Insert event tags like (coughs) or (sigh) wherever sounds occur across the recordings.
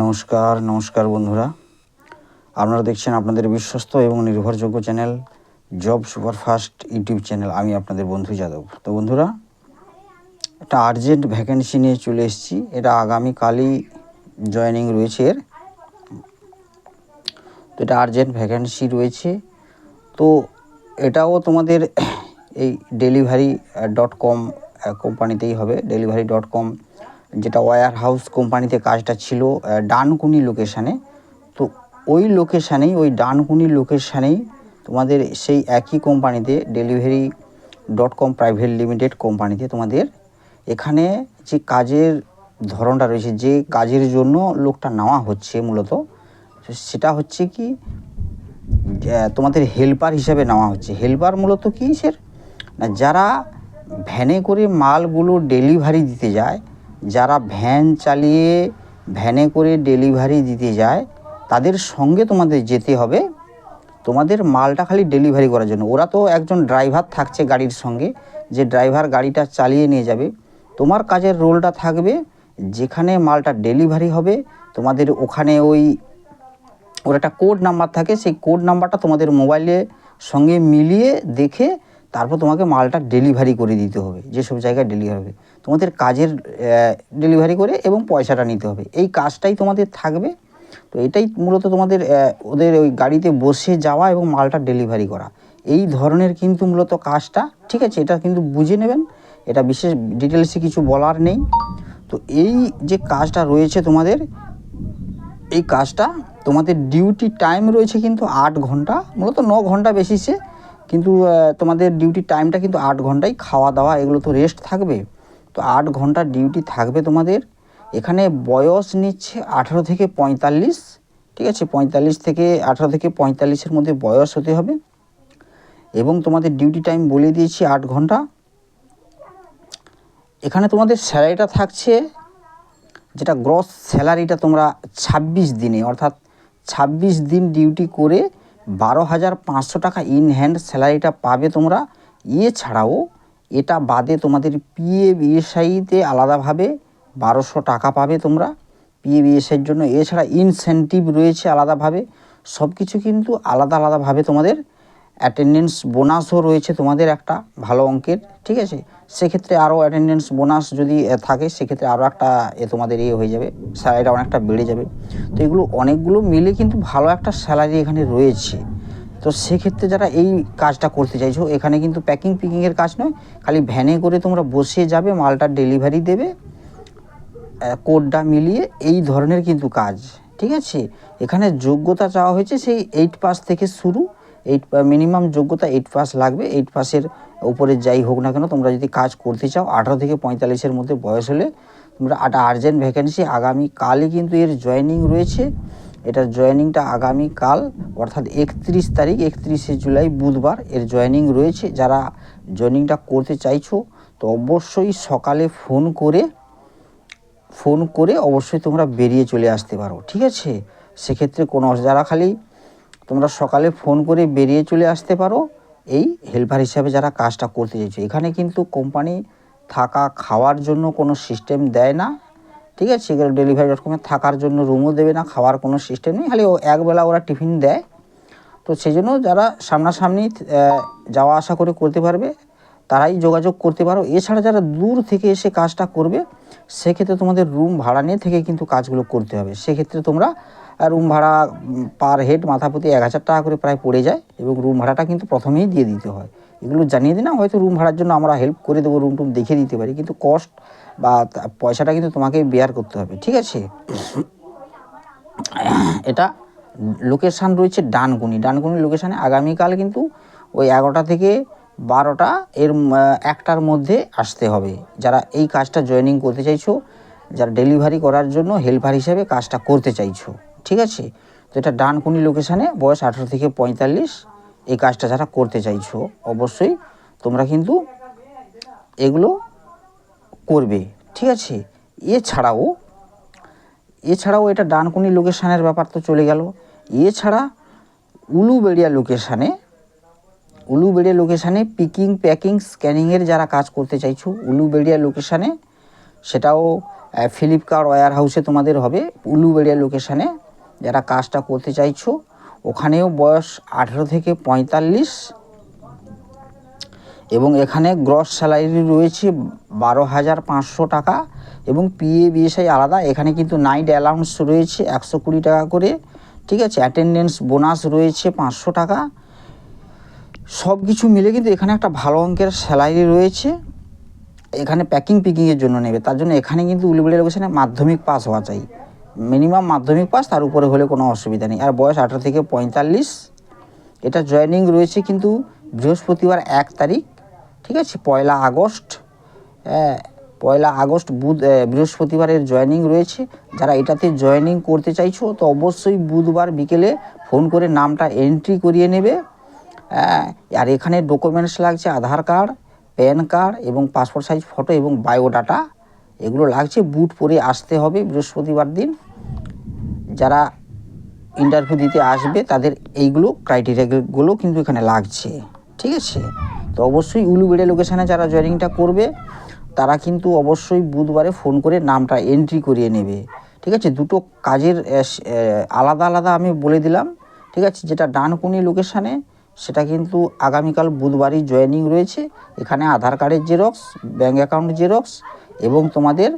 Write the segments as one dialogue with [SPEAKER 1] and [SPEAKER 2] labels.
[SPEAKER 1] নমস্কার নমস্কার বন্ধুরা। আপনারা দেখছেন আপনাদের বিশ্বস্ত এবং নির্ভরযোগ্য channel job superfast YouTube channel. আমি আপনাদের বন্ধু যাদব। তো বন্ধুরা, একটা আর্জেন্ট ভ্যাকেন্সি নিয়ে চলে এসেছি। এটা আগামীকালই জয়েনিং রয়েছে এর। তো এটা আর্জেন্ট ভ্যাকেন্সি রয়েছে। তো এটাও তোমাদের এই ডেলিভারি ডট কম কোম্পানিতেই হবে। ডেলিভারি ডট কম যেটা ওয়্যার হাউস কোম্পানিতে কাজটা ছিল ডানকুনি লোকেশানে তো ওই লোকেশানেই ওই ডানকুনি লোকেশানেই তোমাদের সেই একই কোম্পানিতে delivery dot com private limited কোম্পানিতে তোমাদের এখানে যে কাজের ধরনটা রয়েছে, যে কাজের জন্য লোকটা নেওয়া হচ্ছে মূলত, সেটা হচ্ছে কি তোমাদের হেল্পার হিসাবে নেওয়া হচ্ছে। হেল্পার মূলত কী স্যার যারা ভ্যানে করে মালগুলো ডেলিভারি দিতে যায় যারা ভ্যান চালিয়ে, ভ্যানে করে ডেলিভারি দিতে যায়, তাদের সঙ্গে তোমাদের যেতে হবে। তোমাদের মালটা খালি ডেলিভারি করার জন্য। ওরা তো একজন ড্রাইভার থাকছে গাড়ির সঙ্গে, যে ড্রাইভার গাড়িটা চালিয়ে নিয়ে যাবে। তোমার কাজের রোলটা থাকবে, যেখানে মালটা ডেলিভারি হবে, তোমাদের ওখানে ওই, ওর একটা কোড নাম্বার থাকে, সেই কোড নাম্বারটা তোমাদের মোবাইলে সঙ্গে মিলিয়ে দেখে তারপর তোমাকে মালটা ডেলিভারি করে দিতে হবে, যেসব জায়গায় ডেলিভারি হবে। তোমাদের কাজের ডেলিভারি করে এবং পয়সাটা নিতে হবে। এই কাজটাই তোমাদের থাকবে। তো এটাই মূলত তোমাদের ওদের ওই গাড়িতে বসে যাওয়া এবং মালটা ডেলিভারি করা। এই ধরনের কিন্তু মূলত কাজটা, ঠিক আছে? এটা কিন্তু বুঝে নেবেন। এটা বিশেষ ডিটেলসে কিছু বলার নেই। তো এই যে কাজটা রয়েছে তোমাদের, এই কাজটা তোমাদের ডিউটি টাইম রয়েছে কিন্তু আট ঘণ্টা, মূলত ন ঘণ্টা বেশিসে কিন্তু তোমাদের ডিউটি টাইমটা কিন্তু আট ঘন্টাই খাওয়া দাওয়া, এগুলো তো রেস্ট থাকবে। তো আট ঘণ্টা ডিউটি থাকবে তোমাদের। এখানে বয়স নিচ্ছে আঠেরো থেকে পঁয়তাল্লিশ। ঠিক আছে, পঁয়তাল্লিশ থেকে আঠেরো থেকে পঁয়তাল্লিশের মধ্যে বয়স হতে হবে। এবং তোমাদের ডিউটি টাইম বলে দিয়েছি আট ঘণ্টা। এখানে তোমাদের স্যালারিটা থাকছে, যেটা গ্রস স্যালারিটা তোমরা ছাব্বিশ দিনে, অর্থাৎ ছাব্বিশ দিন ডিউটি করে বারো হাজার পাঁচশো টাকা ইন হ্যান্ড স্যালারিটা পাবে তোমরা। এছাড়াও এটা বাদে তোমাদের পিএ বিএসআইতে আলাদাভাবে বারোশো টাকা পাবে তোমরা পিএ বিএসআইয়ের জন্য। এছাড়া ইনসেন্টিভ রয়েছে আলাদাভাবে। সব কিছু কিন্তু আলাদা আলাদাভাবে তোমাদের অ্যাটেন্ডেন্স বোনাসও রয়েছে তোমাদের একটা ভালো অঙ্কের, ঠিক আছে? সেক্ষেত্রে আরও অ্যাটেন্ডেন্স বোনাস যদি থাকে, সেক্ষেত্রে আরও একটা, এ, তোমাদের ইয়ে হয়ে যাবে স্যালারিটা অনেকটা বেড়ে যাবে। তো এগুলো অনেকগুলো মিলে কিন্তু ভালো একটা স্যালারি এখানে রয়েছে। তো সেক্ষেত্রে যারা এই কাজটা করতে চাইছো, এখানে কিন্তু প্যাকিং পিকিংয়ের কাজ নয়, খালি ভ্যানে করে তোমরা বসে যাবে, মালটা ডেলিভারি দেবে কোডটা মিলিয়ে এই ধরনের কিন্তু কাজ, ঠিক আছে? এখানে যোগ্যতা চাওয়া হয়েছে সেই এইট পাস থেকে শুরু এইট মিনিমাম যোগ্যতা এইট পাস লাগবে। এইট পাসের উপরে যাই হোক না কেন, তোমরা যদি কাজ করতে চাও, আঠারো থেকে পঁয়তাল্লিশের মধ্যে বয়স হলে তোমরা একটা আর্জেন্ট ভ্যাকেন্সি আগামীকালই কিন্তু এর জয়েনিং রয়েছে। এটার জয়েনিংটা আগামীকাল অর্থাৎ একত্রিশ তারিখ, একত্রিশে জুলাই বুধবার এর জয়েনিং রয়েছে। যারা জয়েনিংটা করতে চাইছো, তো অবশ্যই সকালে ফোন করে ফোন করে অবশ্যই তোমরা বেরিয়ে চলে আসতে পারো, ঠিক আছে? সেক্ষেত্রে কোনো যারা খালি তোমরা সকালে ফোন করে বেরিয়ে চলে আসতে পারো। এই হেল্পার হিসাবে যারা কাজটা করতে চাইছো। এখানে কিন্তু কোম্পানি থাকা, খাওয়ার জন্য কোনো সিস্টেম দেয় না। ঠিক আছে? এগুলো ডেলিভারি ডট কমে থাকার জন্য রুমও দেবে না, খাওয়ার কোনো সিস্টেম নেই। খালি ও একবেলা ওরা টিফিন দেয়। তো সেই জন্য যারা সামনাসামনি যাওয়া আসা করে করতে পারবে, তারাই যোগাযোগ করতে পারো। এছাড়া যারা দূর থেকে এসে কাজটা করবে, সেক্ষেত্রে তোমাদের রুম ভাড়া নিয়ে থেকে কিন্তু কাজগুলো করতে হবে। সেক্ষেত্রে তোমরা রুম ভাড়া পার হেড মাথা প্রতি এক হাজার টাকা করে প্রায় পড়ে যায় এবং রুম ভাড়াটা কিন্তু প্রথমেই দিয়ে দিতে হয়। এগুলো জানিয়ে না হয়তো রুম ভাড়ার জন্য আমরা হেল্প করে দেবো রুম টুম দেখিয়ে দিতে পারি, কিন্তু কস্ট বা পয়সাটা কিন্তু তোমাকে বেয়ার করতে হবে, ঠিক আছে? এটা লোকেশান রয়েছে ডানকুনি। ডানকুনি লোকেশানে আগামীকাল কিন্তু ওই এগারোটা থেকে বারোটা এর একটার মধ্যে আসতে হবে। যারা এই কাজটা জয়েনিং করতে চাইছো, যারা ডেলিভারি করার জন্য হেল্পার হিসেবে কাজটা করতে চাইছো। ঠিক আছে? তো এটা ডানকুনি লোকেশানে বয়স আঠেরো থেকে পঁয়তাল্লিশ, এই কাজটা যারা করতে চাইছো, অবশ্যই তোমরা কিন্তু এগুলো করবে, ঠিক আছে? এছাড়াও এছাড়াও এটা ডানকুনি লোকেশানের ব্যাপার তো চলে গেল। এছাড়া উলুবেড়িয়া লোকেশানে উলুবেড়িয়া লোকেশানে পিকিং প্যাকিং স্ক্যানিংয়ের যারা কাজ করতে চাইছো, উলুবেড়িয়া লোকেশানে সেটাও ফ্লিপকার্ট ওয়্যার হাউসে তোমাদের হবে। উলুবেড়িয়া লোকেশানে যারা কাজটা করতে চাইছো, ওখানেও বয়স আঠেরো থেকে পঁয়তাল্লিশ এবং এখানে গ্রস স্যালারি রয়েছে বারো হাজার পাঁচশো টাকা এবং পিএ বিএসআই আলাদা। এখানে কিন্তু নাইট অ্যালাউন্স রয়েছে একশো কুড়ি টাকা করে, ঠিক আছে? অ্যাটেন্ডেন্স বোনাস রয়েছে পাঁচশো টাকা। সব কিছু মিলে কিন্তু এখানে একটা ভালো অঙ্কের স্যালারি রয়েছে। এখানে প্যাকিং পিকিংয়ের জন্য নেবে। তার জন্য এখানে কিন্তু উলিবেড়ি লোকেশনে মাধ্যমিক পাস হওয়া চাই। মিনিমাম মাধ্যমিক পাস তার উপরে হলে কোনো অসুবিধা নেই। আর বয়স আঠারো থেকে পঁয়তাল্লিশ এটা জয়েনিং রয়েছে কিন্তু বৃহস্পতিবার এক তারিখ ঠিক আছে? পয়লা আগস্ট হ্যাঁ, পয়লা আগস্ট বুধ বৃহস্পতিবারের জয়েনিং রয়েছে। যারা এটাতে জয়েনিং করতে চাইছো তো অবশ্যই বুধবার বিকেলে ফোন করে নামটা এন্ট্রি করিয়ে নেবে। হ্যাঁ, আর এখানে ডকুমেন্টস লাগছে আধার কার্ড প্যান কার্ড এবং পাসপোর্ট সাইজ ফটো এবং বায়োডাটা এগুলো লাগছে বুট পরে আসতে হবে বৃহস্পতিবার দিন। যারা ইন্টারভিউ দিতে আসবে, তাদের এইগুলো ক্রাইটেরিয়াগুলো কিন্তু এখানে লাগছে, ঠিক আছে? তো অবশ্যই উলুবেড়ে লোকেশানে যারা জয়েনিংটা করবে, তারা কিন্তু অবশ্যই বুধবারে ফোন করে নামটা এন্ট্রি করিয়ে নেবে, ঠিক আছে? দুটো কাজের আলাদা আলাদা আমি বলে দিলাম, ঠিক আছে? যেটা ডানকুনি লোকেশানে সেটা কিন্তু আগামীকাল বুধবারই জয়েনিং রয়েছে। এখানে আধার কার্ডের জেরক্স ব্যাঙ্ক অ্যাকাউন্ট জেরক্স এবং তোমাদের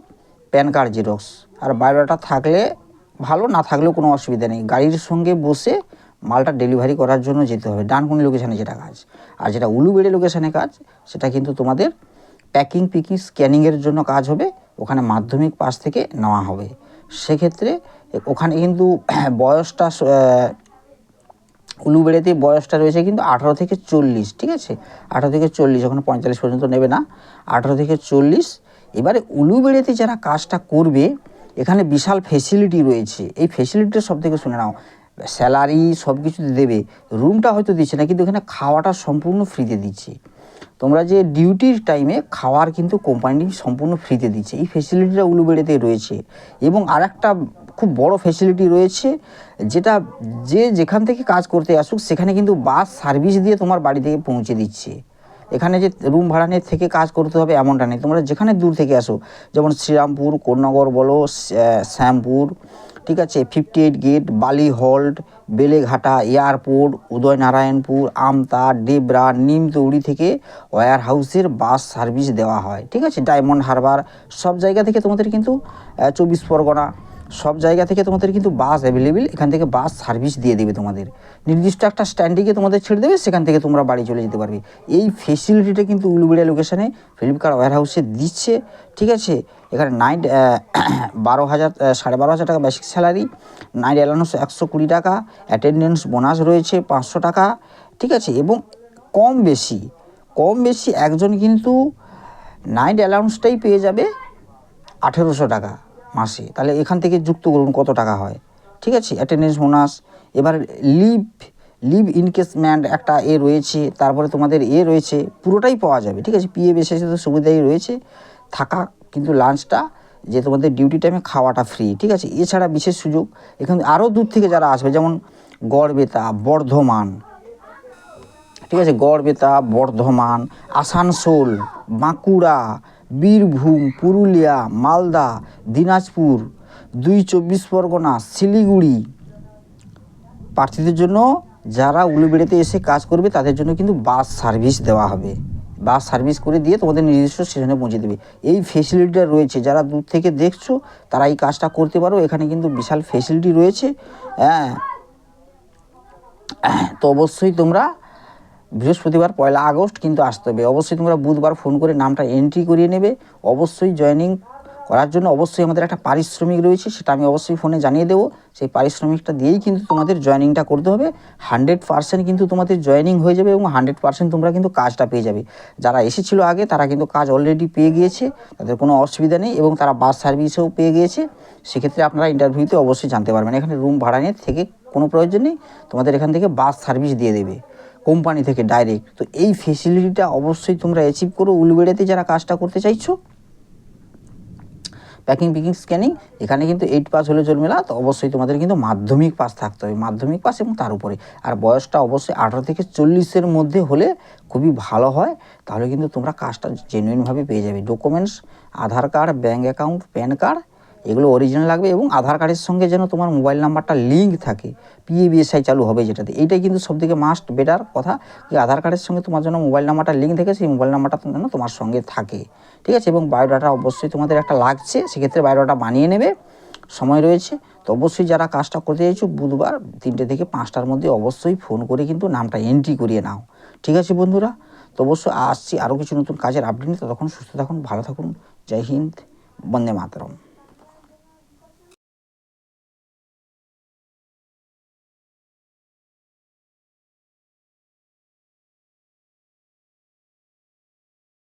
[SPEAKER 1] প্যান কার্ড জেরক্স। আর বায়োডাটা থাকলে ভালো, না থাকলেও কোনো অসুবিধা নেই। গাড়ির সঙ্গে বসে মালটা ডেলিভারি করার জন্য যেতে হবে। ডানকুনি লোকেশানে যেটা কাজ। আর যেটা উলুবেড়ে লোকেশানে কাজ, সেটা কিন্তু তোমাদের প্যাকিং, পিকিং, স্ক্যানিংয়ের জন্য কাজ হবে। ওখানে মাধ্যমিক পাশ থেকে নেওয়া হবে। সেক্ষেত্রে ওখানে কিন্তু (clears throat) বয়সটা উলুবেড়েতে বয়সটা রয়েছে কিন্তু আঠারো থেকে চল্লিশ, ঠিক আছে? আঠারো থেকে চল্লিশ ওখানে পঁয়তাল্লিশ পর্যন্ত নেবে না। আঠারো থেকে চল্লিশ এবারে উলুবেড়েতে যারা কাজটা করবে, এখানে বিশাল ফেসিলিটি রয়েছে। এই ফেসিলিটিটা সব থেকে শুনে নাও স্যালারি সব কিছু দেবে রুমটা হয়তো দিচ্ছে না, কিন্তু এখানে খাওয়াটা সম্পূর্ণ ফ্রিতে দিচ্ছে। তোমরা যে ডিউটির টাইমে খাওয়ার কিন্তু কোম্পানি সম্পূর্ণ ফ্রিতে দিচ্ছে। এই ফেসিলিটিটা উলুবেড়েতে রয়েছে। এবং আরেকটা খুব বড় ফেসিলিটি রয়েছে, যেটা যে যেখান থেকে কাজ করতে আসুক, সেখানে কিন্তু বাস সার্ভিস দিয়ে তোমার বাড়ি থেকে পৌঁছে দিচ্ছে। এখানে যে রুম ভাড়া নিয়ে থেকে কাজ করতে হবে এমনটা নেই। তোমরা যেখানে দূর থেকে আসো, যেমন শ্রীরামপুর, কোন্নগর বলো শ্যামপুর, ঠিক আছে? Fifty eight gate Bali halt, Beleghata, airport, Udaynarayanpur, Amta, Debra, Nimtauri থেকে ওয়ার হাউসের বাস সার্ভিস দেওয়া হয়, ঠিক আছে? ডায়মন্ড হারবার সব জায়গা থেকে তোমাদের কিন্তু চব্বিশ পরগনা সব জায়গা থেকে তোমাদের কিন্তু বাস অ্যাভেলেবেল এখান থেকে বাস সার্ভিস দিয়ে দেবে তোমাদের। নির্দিষ্ট একটা স্ট্যান্ডিংয়ে তোমাদের ছেড়ে দেবে, সেখান থেকে তোমরা বাড়ি চলে যেতে পারবে। এই ফেসিলিটিটা কিন্তু উলুবেড়িয়া লোকেশানে ফ্লিপকার্ট ওয়্যার হাউসে দিচ্ছে, ঠিক আছে? এখানে নাইট (coughs) বারো হাজার সাড়ে বারো হাজার টাকা বেসিক স্যালারি নাইট অ্যালাউন্স একশো কুড়ি টাকা অ্যাটেন্ডেন্স বোনাস রয়েছে পাঁচশো টাকা, ঠিক আছে? এবং কম বেশি কম বেশি একজন কিন্তু নাইট অ্যালাউন্সটাই পেয়ে যাবে আঠেরোশো টাকা। মাসে, তাহলে এখান থেকে যুক্ত করুন কত টাকা হয়। ঠিক আছে? অ্যাটেন্ডেন্স বোনাস এবার লিভ লিভ ইনকেসমেন্ট একটা এ রয়েছে, তারপরে তোমাদের এ রয়েছে, পুরোটাই পাওয়া যাবে। ঠিক আছে? পিএ বেসে তো সুবিধাই রয়েছে, থাকা কিন্তু লাঞ্চটা যে তোমাদের ডিউটি টাইমে খাওয়াটা ফ্রি ঠিক আছে? এছাড়া বিশেষ সুযোগ, এখানে আরও দূর থেকে যারা আসবে, যেমন গড়বেতা, বর্ধমান। ঠিক আছে? গড়বেতা, বর্ধমান, আসানসোল, বাঁকুড়া বীরভূম, পুরুলিয়া, মালদা, দিনাজপুর, দুই চব্বিশ পরগনা, শিলিগুড়ি। প্রার্থীদের জন্য যারা উলুবেড়িতে এসে কাজ করবে, তাদের জন্য কিন্তু বাস সার্ভিস দেওয়া হবে। বাস সার্ভিস করে দিয়ে তোমাদের নিজস্ব স্টেশনে পৌঁছে দেবে। এই ফেসিলিটিটা রয়েছে। যারা দূর থেকে দেখছ, তারা এই কাজটা করতে পারো। এখানে কিন্তু বিশাল ফেসিলিটি রয়েছে। হ্যাঁ। তো অবশ্যই তোমরা বৃহস্পতিবার, পয়লা আগস্ট কিন্তু আসতে হবে। অবশ্যই তোমরা বুধবার ফোন করে নামটা এন্ট্রি করিয়ে নেবে। অবশ্যই জয়েনিং করার জন্য অবশ্যই আমাদের একটা পারিশ্রমিক রয়েছে, সেটা আমি অবশ্যই ফোনে জানিয়ে দেবো। সেই পারিশ্রমিকটা দিয়েই কিন্তু তোমাদের জয়েনিংটা করতে হবে। হান্ড্রেড পার্সেন্ট কিন্তু তোমাদের জয়েনিং হয়ে যাবে এবং হান্ড্রেড পার্সেন্ট তোমরা কিন্তু কাজটা পেয়ে যাবে। যারা এসেছিল আগে, তারা কিন্তু কাজ অলরেডি পেয়ে গিয়েছে, তাদের কোনো অসুবিধা নেই এবং তারা বাস সার্ভিসেও পেয়ে গিয়েছে। সেক্ষেত্রে আপনারা ইন্টারভিউতে অবশ্যই জানতে পারবেন। এখানে রুম ভাড়া নিয়ে থেকে কোনো প্রয়োজন নেই, তোমাদের এখান থেকে বাস সার্ভিস দিয়ে দেবে। কোম্পানি থেকে ডাইরেক্ট তো এই ফেসিলিটিটা অবশ্যই তোমরা অ্যাচিভ করো, উলবেড়েতে যারা কাজটা করতে চাইছো। প্যাকিং পিকিং স্ক্যানিং এখানে কিন্তু এইট পাস হলে চলবে না, তো অবশ্যই তোমাদের কিন্তু মাধ্যমিক পাস থাকতে হবে। মাধ্যমিক পাস এবং তার উপরে। আর বয়সটা অবশ্যই আঠারো থেকে চল্লিশের মধ্যে হলে খুবই ভালো হয়, তাহলে কিন্তু তোমরা কাজটা জেনুইনভাবে পেয়ে যাবে। Documents Aadhaar card bank account PAN card এগুলো অরিজিনাল লাগবে এবং আধার কার্ডের সঙ্গে যেন তোমার মোবাইল নাম্বারটা লিঙ্ক থাকে পিএবিএসআই চালু হবে যেটাতে। এইটাই কিন্তু সবথেকে মাস্ট বেটার কথা যে আধার কার্ডের সঙ্গে তোমার যেন মোবাইল নাম্বারটা লিঙ্ক থাকে, সেই মোবাইল নাম্বারটা যেন তোমার সঙ্গে থাকে। ঠিক আছে? এবং বায়োডাটা অবশ্যই তোমাদের একটা লাগছে, সেক্ষেত্রে বায়োডাটা বানিয়ে নেবে। সময় রয়েছে। তো অবশ্যই যারা কাজটা করতে চাইছো, বুধবার তিনটে থেকে পাঁচটার মধ্যে অবশ্যই ফোন করে কিন্তু নামটা এন্ট্রি করিয়ে নাও। ঠিক আছে বন্ধুরা? তো অবশ্যই আসছি। আরও কিছু নতুন কাজের আপডেট নিয়ে। ততক্ষণ সুস্থ থাকুন, ভালো থাকুন। জয় হিন্দ, বন্দে মাতরম।